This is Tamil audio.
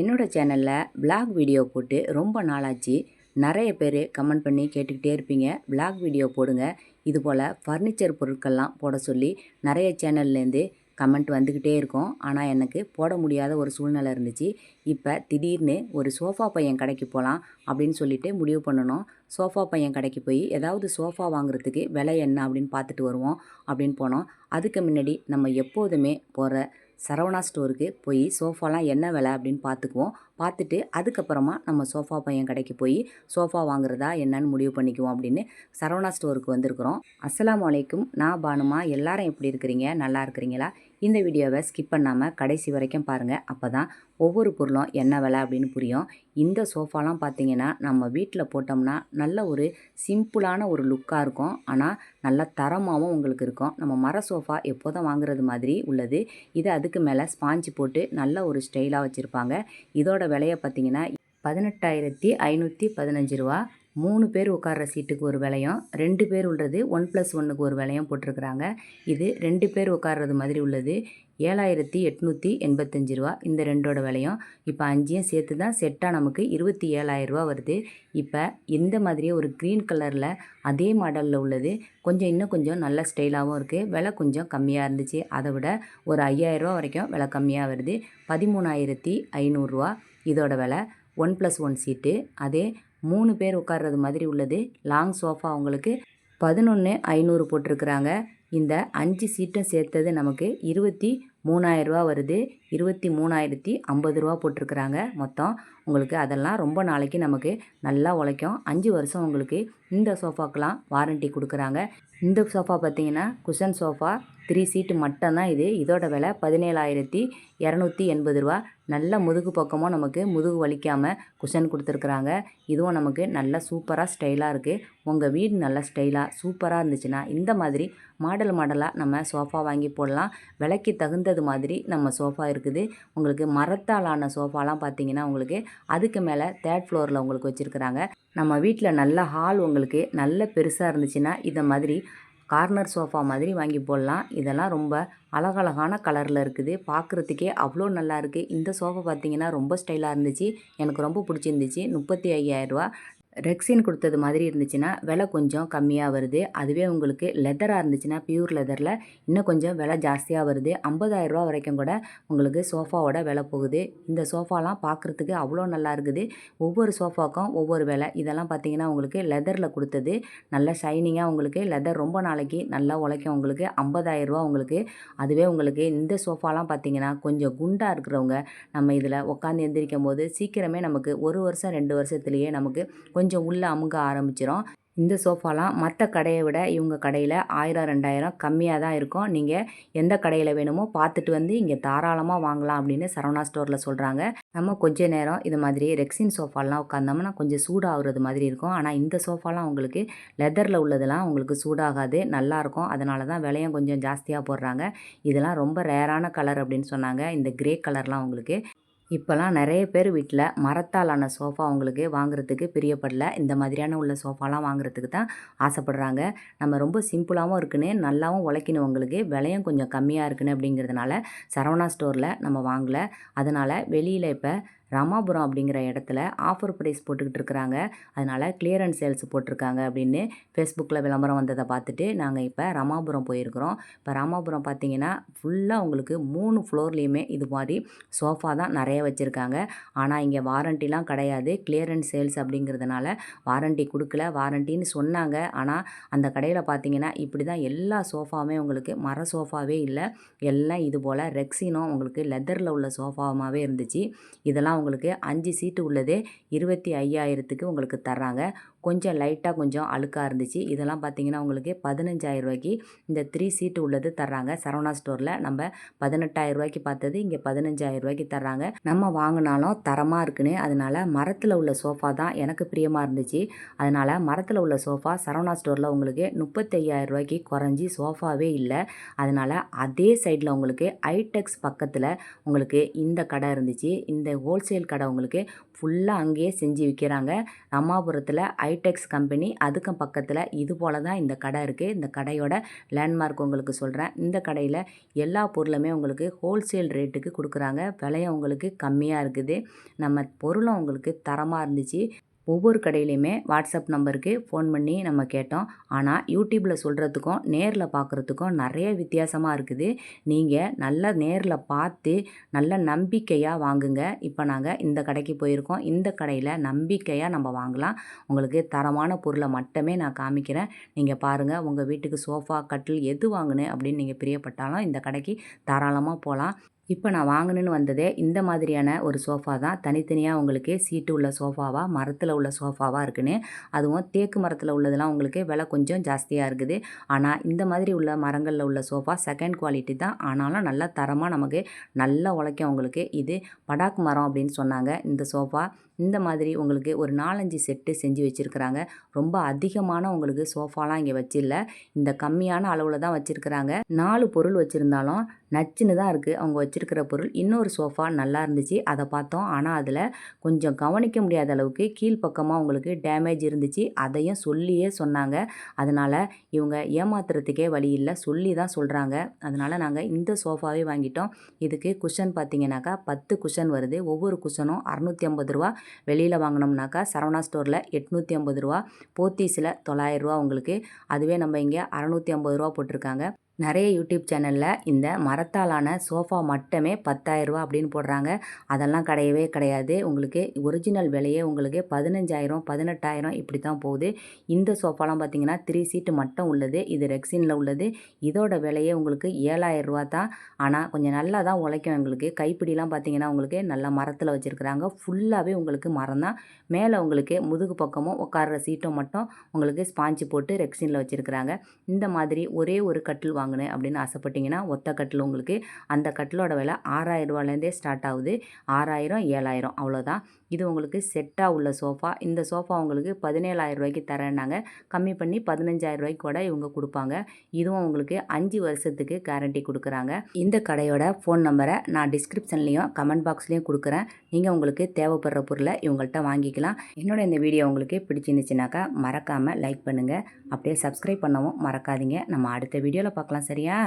என்னோடய சேனலில் vlog வீடியோ போட்டு ரொம்ப நாளாச்சு. நிறைய பேர் கமெண்ட் பண்ணி கேட்டுக்கிட்டே இருப்பீங்க. vlog வீடியோ போடுங்க. இது போல் ஃபர்னிச்சர் பொருட்கள்லாம் போட சொல்லி நிறைய சேனல்லேருந்து கமெண்ட் வந்துக்கிட்டே இருக்கும். ஆனால் எனக்கு போட முடியாத ஒரு சூழ்நிலை இருந்துச்சு. இப்போ திடீர்னு ஒரு சோஃபா பையன் கடைக்கு போகலாம் அப்படின்னு சொல்லிட்டு முடிவு பண்ணணும். சோஃபா பையன் கடைக்கு போய் ஏதாவது சோஃபா வாங்குறதுக்கு விலை என்ன அப்படின்னு பார்த்துட்டு வருவோம் அப்படின்னு போனோம். அதுக்கு முன்னாடி நம்ம எப்போதுமே போகிற சரவணா ஸ்டோருக்கு போய் சோஃபாலாம் என்ன விலை அப்படின்னு பார்த்துக்குவோம். பார்த்துட்டு அதுக்கப்புறமா நம்ம சோஃபா பையன் கடைக்கு போய் சோஃபா வாங்குறதா என்னன்னு முடிவு பண்ணிக்குவோம் அப்படின்னு சரவணா ஸ்டோருக்கு வந்திருக்கிறோம். அஸ்லாம் வலைக்கும் நான் பானுமா எல்லாரும் எப்படி இருக்கிறீங்க? நல்லா இருக்கிறீங்களா? இந்த வீடியோவை ஸ்கிப் பண்ணாமல் கடைசி வரைக்கும் பாருங்கள் அப்போ தான் ஒவ்வொரு பொருளும் என்ன விலை அப்படின்னு புரியும். இந்த சோஃபாலாம் பார்த்தீங்கன்னா நம்ம வீட்டில் போட்டோம்னா நல்ல ஒரு சிம்பிளான ஒரு லுக்காக இருக்கும். ஆனால் நல்ல தரமாகவும் உங்களுக்கு இருக்கும். நம்ம மர சோஃபா எப்போதும் வாங்குறது மாதிரி உள்ளது. இது அதுக்கு மேலே ஸ்பாஞ்சு போட்டு நல்ல ஒரு ஸ்டைலாக வச்சுருப்பாங்க. இதோட விலையை பார்த்தீங்கன்னா பதினெட்டாயிரத்தி ஐநூற்றி பதினஞ்சு ரூபா. மூணு பேர் உட்கார்ற சீட்டுக்கு ஒரு விலையும் ரெண்டு பேர் உள்ளது ஒன் ப்ளஸ் ஒன்றுக்கு ஒரு விலையும் போட்டிருக்கிறாங்க. இது ரெண்டு பேர் உட்கார்றது மாதிரி உள்ளது. ஏழாயிரத்தி எட்நூற்றி எண்பத்தஞ்சு ரூபா இந்த ரெண்டோட விலையும். இப்போ அஞ்சையும் சேர்த்து தான் செட்டாக நமக்கு இருபத்தி ஏழாயிரரூவா வருது. இப்போ இந்த மாதிரியே ஒரு க்ரீன் கலரில் அதே மாடலில் உள்ளது. கொஞ்சம் இன்னும் கொஞ்சம் நல்ல ஸ்டைலாகவும் இருக்குது விலை கொஞ்சம் கம்மியாக இருந்துச்சு. அதை விட ஒரு ஐயாயிரரூவா வரைக்கும் விலை கம்மியாக வருது. பதிமூணாயிரத்தி ஐநூறுரூவா இதோட விலை. ஒன் ப்ளஸ் ஒன் சீட்டு அதே மூணு பேர் உட்கார்றது மாதிரி உள்ளது. லாங் சோஃபா உங்களுக்கு பதினொன்று ஐநூறு போட்டிருக்கிறாங்க. இந்த அஞ்சு சீட்டும் சேர்த்தது நமக்கு இருபத்தி மூணாயிரரூவா வருது. இருபத்தி மூணாயிரத்தி ஐம்பது ரூபா போட்டிருக்கிறாங்க மொத்தம். உங்களுக்கு அதெல்லாம் ரொம்ப நாளைக்கு நமக்கு நல்லா உழைக்கும். அஞ்சு வருஷம் உங்களுக்கு இந்த சோஃபாக்கெலாம் வாரண்ட்டி கொடுக்குறாங்க. இந்த சோஃபா பார்த்தீங்கன்னா குஷன் சோஃபா த்ரீ சீட்டு மட்டும்தான் இது. இதோட விலை பதினேழாயிரத்தி இரநூத்தி எண்பது ரூபா. நல்ல முதுகு பக்கமும் நமக்கு முதுகு வலிக்காமல் குஷன் கொடுத்துருக்குறாங்க. இதுவும் நமக்கு நல்ல சூப்பராக ஸ்டைலாக இருக்குது உங்கள் வீடு நல்ல ஸ்டைலாக சூப்பராக இருந்துச்சுன்னா இந்த மாதிரி மாடல் மாடலாக நம்ம சோஃபா வாங்கி போடலாம். விலைக்கு தகுந்தது மாதிரி நம்ம சோஃபா இருக்குது. உங்களுக்கு மரத்தாலான சோஃபாலாம் பார்த்தீங்கன்னா உங்களுக்கு அதுக்கு மேலே தேர்ட் ஃப்ளோரில் உங்களுக்கு வச்சுருக்குறாங்க. நம்ம வீட்டில் நல்ல ஹால் உங்களுக்கு நல்ல பெருசாக இருந்துச்சுன்னா இதை மாதிரி கார்னர் சோஃபா மாதிரி வாங்கி போடலாம். இதெல்லாம் ரொம்ப அழகழகான கலரில் இருக்குது. பார்க்குறதுக்கே அவ்வளோ நல்லா இருக்குது இந்த சோஃபா பார்த்திங்கன்னா ரொம்ப ஸ்டைலாக இருந்துச்சு. எனக்கு ரொம்ப பிடிச்சிருந்துச்சு. முப்பத்தி ஐயாயிரரூவா ரெக்ஸின் கொடுத்தது மாதிரி இருந்துச்சுன்னா விலை கொஞ்சம் கம்மியாக வருது. அதுவே உங்களுக்கு லெதராக இருந்துச்சுன்னா பியூர் லெதரில் இன்னும் கொஞ்சம் விலை ஜாஸ்தியாக வருது. ஐம்பதாயிரரூவா வரைக்கும் கூட உங்களுக்கு சோஃபாவோட விலை போகுது. இந்த சோஃபாலாம் பார்க்குறதுக்கு அவ்வளோ நல்லா இருக்குது. ஒவ்வொரு சோஃபாக்கும் ஒவ்வொரு விலை. இதெல்லாம் பார்த்தீங்கன்னா உங்களுக்கு லெதரில் கொடுத்தது. நல்ல ஷைனிங்காக உங்களுக்கு லெதர் ரொம்ப நாளைக்கு நல்லா உழைக்கும் உங்களுக்கு. ஐம்பதாயிரரூவா உங்களுக்கு. அதுவே உங்களுக்கு இந்த சோஃபாலாம் பார்த்தீங்கன்னா கொஞ்சம் குண்டாக இருக்கிறவங்க நம்ம இதில் உட்காந்து எந்திரிக்கும் போது சீக்கிரமே நமக்கு ஒரு வருஷம் ரெண்டு வருஷத்துலேயே நமக்கு கொஞ்சம் உள்ளே அமுங்க ஆரம்பிச்சிடும் இந்த சோஃபாலாம் மற்ற கடையை விட இவங்க கடையில் ஆயிரம் ரெண்டாயிரம் கம்மியாக தான் இருக்கும். நீங்கள் எந்த கடையில் வேணுமோ பார்த்துட்டு வந்து இங்கே தாராளமாக வாங்கலாம் அப்படின்னு சரவணா ஸ்டோரில் சொல்கிறாங்க நம்ம கொஞ்ச நேரம் இது மாதிரி ரெக்ஸின் சோஃபாலாம் உட்காந்தோம்னா கொஞ்சம் சூடாகிறது மாதிரி இருக்கும். ஆனால் இந்த சோஃபாலாம் உங்களுக்கு லெதரில் உள்ளதெல்லாம் உங்களுக்கு சூடாகாது நல்லாயிருக்கும் அதனால தான் விலையும் கொஞ்சம் ஜாஸ்தியாக போடுறாங்க. இதெல்லாம் ரொம்ப ரேரான கலர் அப்படின்னு சொன்னாங்க. இந்த கிரே கலர்லாம் உங்களுக்கு இப்போல்லாம் நிறைய பேர் வீட்டில் மரத்தாலான சோஃபா அவங்களுக்கு வாங்குறதுக்கு பிரியப்படல. இந்த மாதிரியான உள்ள சோஃபாலாம் வாங்குறதுக்கு தான் ஆசைப்படுறாங்க. நம்ம ரொம்ப சிம்பிளாகவும் இருக்குன்னு நல்லாவும் உழைக்கணும் உங்களுக்கு விலையும் கொஞ்சம் கம்மியாக இருக்குன்னு அப்படிங்கிறதுனால சரவணா ஸ்டோரில் நம்ம வாங்கலை. அதனால் வெளியில் இப்போ ராமாபுரம் அப்படிங்கிற இடத்துல ஆஃபர் ப்ரைஸ் போட்டுக்கிட்டு இருக்கிறாங்க. அதனால் கிளியரன்ஸ் சேல்ஸ் போட்டிருக்காங்க அப்படின்னு ஃபேஸ்புக்கில் விளம்பரம் வந்ததை பார்த்துட்டு நாங்கள் இப்போ ராமாபுரம் போயிருக்கிறோம். இப்போ ராமாபுரம் பார்த்தீங்கன்னா ஃபுல்லாக உங்களுக்கு மூணு ஃப்ளோர்லேயுமே இது மாதிரி சோஃபா தான் நிறைய வச்சுருக்காங்க. ஆனால் இங்கே வாரண்டிலாம் கிடையாது. கிளியரன்ஸ் சேல்ஸ் அப்படிங்கிறதுனால வாரண்டி கொடுக்கல. வாரண்டின்னு சொன்னாங்க. ஆனால் அந்த கடையில் பார்த்தீங்கன்னா இப்படி தான் எல்லா சோஃபாவுமே உங்களுக்கு மர சோஃபாவே இல்லை. எல்லாம் இது போல் ரெக்ஸினும் உங்களுக்கு லெதரில் உள்ள சோஃபாவாகவே இருந்துச்சு. இதெல்லாம் உங்களுக்கு அஞ்சு சீட்டு உள்ளதே இருபத்தி ஐயாயிரத்துக்கு உங்களுக்கு தர்றாங்க. கொஞ்சம் லைட்டாக கொஞ்சம் அழுக்காக இருந்துச்சு. இதெல்லாம் பார்த்தீங்கன்னா உங்களுக்கு பதினஞ்சாயிரம் ரூபாய்க்கு இந்த த்ரீ சீட்டு உள்ளது தர்றாங்க. சரவணா ஸ்டோரில் நம்ம பதினெட்டாயிரம் ரூபாய்க்கு பார்த்தது இங்கே பதினஞ்சாயிரம் ரூபாய்க்கு தர்றாங்க. நம்ம வாங்கினாலும் தரமாக இருக்குன்னு அதனால் மரத்தில் உள்ள சோஃபா தான் எனக்கு பிரியமாக இருந்துச்சு. அதனால் மரத்தில் உள்ள சோஃபா சரவணா ஸ்டோரில் உங்களுக்கு முப்பத்தையாயிரம் ரூபாய்க்கு குறைஞ்சி சோஃபாவே இல்லை. அதனால் அதே சைடில் உங்களுக்கு ஐடெக்ஸ் பக்கத்தில் உங்களுக்கு இந்த கடை இருந்துச்சு. இந்த ஹோல்சேல் கடை உங்களுக்கு ஃபுல்லாக அங்கேயே செஞ்சு விற்கிறாங்க அம்மாபுரத்தில் ஹைடெக்ஸ் கம்பெனி அதுக்கும் பக்கத்தில் இது போல தான் இந்த கடை இருக்குது இந்த கடையோட லேண்ட்மார்க் உங்களுக்கு சொல்கிறேன் இந்த கடையில் எல்லா பொருளுமே உங்களுக்கு ஹோல்சேல் ரேட்டுக்கு கொடுக்குறாங்க. விலையும் உங்களுக்கு கம்மியாக இருக்குது. நம்ம பொருளும் உங்களுக்கு தரமாக இருந்துச்சு. ஒவ்வொரு கடையிலையுமே வாட்ஸ்அப் நம்பருக்கு ஃபோன் பண்ணி நம்ம கேட்டோம். ஆனால் யூடியூப்பில் சொல்கிறதுக்கும் நேரில் பார்க்குறதுக்கும் நிறைய வித்தியாசமாக இருக்குது. நீங்கள் நல்லா நேரில் பார்த்து நல்ல நம்பிக்கையாக வாங்குங்க. இப்போ நாங்கள் இந்த கடைக்கு போயிருக்கோம். இந்த கடையில் நம்பிக்கையாக நம்ம வாங்கலாம். உங்களுக்கு தரமான பொருளை மட்டுமே நான் காமிக்கிறேன். நீங்கள் பாருங்கள் உங்கள் வீட்டுக்கு சோஃபா கட்டில் எது வாங்கினேன் அப்படின்னு நீங்கள் பிரியப்பட்டாலும் இந்த கடைக்கு தாராளமாக போகலாம் இப்போ நான் வாங்கணுன்னு வந்ததே இந்த மாதிரியான ஒரு சோஃபா தான். தனித்தனியாக உங்களுக்கு சீட்டு உள்ள சோஃபாவாக மரத்தில் உள்ள சோஃபாவாக இருக்குன்னு அதுவும் தேக்கு மரத்தில் உள்ளதெல்லாம் உங்களுக்கு விலை கொஞ்சம் ஜாஸ்தியாக இருக்குது. ஆனால் இந்த மாதிரி உள்ள மரங்களில் உள்ள சோஃபா செகண்ட் குவாலிட்டி தான். ஆனாலும் நல்லா தரமாக நமக்கு நல்லா உழைக்கும் உங்களுக்கு இது படாக் மரம் அப்படின்னு சொன்னாங்க. இந்த சோஃபா இந்த மாதிரி உங்களுக்கு ஒரு நாலஞ்சு செட்டு செஞ்சு வச்சுருக்குறாங்க. ரொம்ப அதிகமான உங்களுக்கு சோஃபாலாம் இங்கே வச்சில்ல. இந்த கம்மியான அளவில் தான் வச்சுருக்குறாங்க. நாலு பொருள் வச்சுருந்தாலும் நச்சுன்னு தான் இருக்குது அவங்க வச்சுருக்கிற பொருள் இன்னொரு சோஃபா நல்லா இருந்துச்சு. அதை பார்த்தோம். ஆனால் அதில் கொஞ்சம் கவனிக்க முடியாத அளவுக்கு கீழ்ப்பக்கமாக உங்களுக்கு டேமேஜ் இருந்துச்சு. அதையும் சொல்லியே சொன்னாங்க. அதனால் இவங்க ஏமாத்துறதுக்கே வழி இல்லை. சொல்லி தான் சொல்கிறாங்க அதனால் நாங்கள் இந்த சோஃபாவே வாங்கிட்டோம். இதுக்கு குஷன் பார்த்தீங்கன்னாக்கா பத்து குஷன் வருது. ஒவ்வொரு குஷனும் அறநூற்றி ஐம்பது ரூபா. வெளியில் வாங்கினோம்னாக்கா சரவணா ஸ்டோரில் எட்நூற்றி ஐம்பது ரூபா போத்தீஸில் தொள்ளாயிரரூவா உங்களுக்கு. அதுவே நம்ம இங்கே அறநூற்றி ஐம்பது ரூபா போட்டிருக்காங்க. நிறைய யூடியூப் சேனலில் இந்த மரத்தாலான சோஃபா மட்டுமே பத்தாயிரரூபா அப்படின்னு போடுறாங்க. அதெல்லாம் கிடையவே கிடையாது. உங்களுக்கு ஒரிஜினல் விலையே உங்களுக்கு பதினஞ்சாயிரம் பதினெட்டாயிரம் இப்படி தான் போகுது. இந்த சோஃபாலாம் பார்த்தீங்கன்னா த்ரீ சீட்டு மட்டும் உள்ளது. இது ரெக்ஸினில் உள்ளது. இதோட விலையே உங்களுக்கு ஏழாயிரம் ரூபா தான். ஆனால் கொஞ்சம் நல்லா தான் உழைக்கும் எங்களுக்கு. கைப்பிடிலாம் பார்த்தீங்கன்னா உங்களுக்கு நல்லா மரத்தில் வச்சுருக்குறாங்க. ஃபுல்லாகவே உங்களுக்கு மரம் தான். மேலே உங்களுக்கு முதுகு பக்கமும் உட்கார்ற சீட்டும் மட்டும் உங்களுக்கு ஸ்பாஞ்சு போட்டு ரெக்ஸினில் வச்சுருக்குறாங்க. இந்த மாதிரி ஒரே ஒரு கட்டில் வாங்க வாங்கினேன் அப்படின்னு ஆசைப்பட்டீங்கன்னா ஒத்த கட்டில் உங்களுக்கு. அந்த கட்டிலோட விலை ஆறாயிரம் ரூபாலேருந்தே ஸ்டார்ட் ஆகுது. ஆறாயிரம் ஏழாயிரம் அவ்வளோதான். இது உங்களுக்கு செட்டாக உள்ள சோஃபா இந்த சோஃபா உங்களுக்கு பதினேழாயிரம் ரூபாய்க்கு தரேன்னாங்க. கம்மி பண்ணி பதினஞ்சாயிரம் ரூபாய்க்கு கூட இவங்க கொடுப்பாங்க. இதுவும் உங்களுக்கு அஞ்சு வருஷத்துக்கு கேரண்டி கொடுக்குறாங்க. இந்த கடையோட ஃபோன் நம்பரை நான் டிஸ்கிரிப்ஷன்லேயும் கமெண்ட் பாக்ஸ்லேயும் கொடுக்குறேன். நீங்கள் உங்களுக்கு தேவைப்படுற பொருளை இவங்கள்ட்ட வாங்கிக்கலாம். என்னோட இந்த வீடியோ உங்களுக்கு பிடிச்சிருந்துச்சுனாக்கா மறக்காமல் லைக் பண்ணுங்கள் அப்படியே சப்ஸ்கிரைப் பண்ணவும் மறக்காதீங்க. நம்ம அடுத்த வீடியோவில் பார்க்கலாம் சரியா?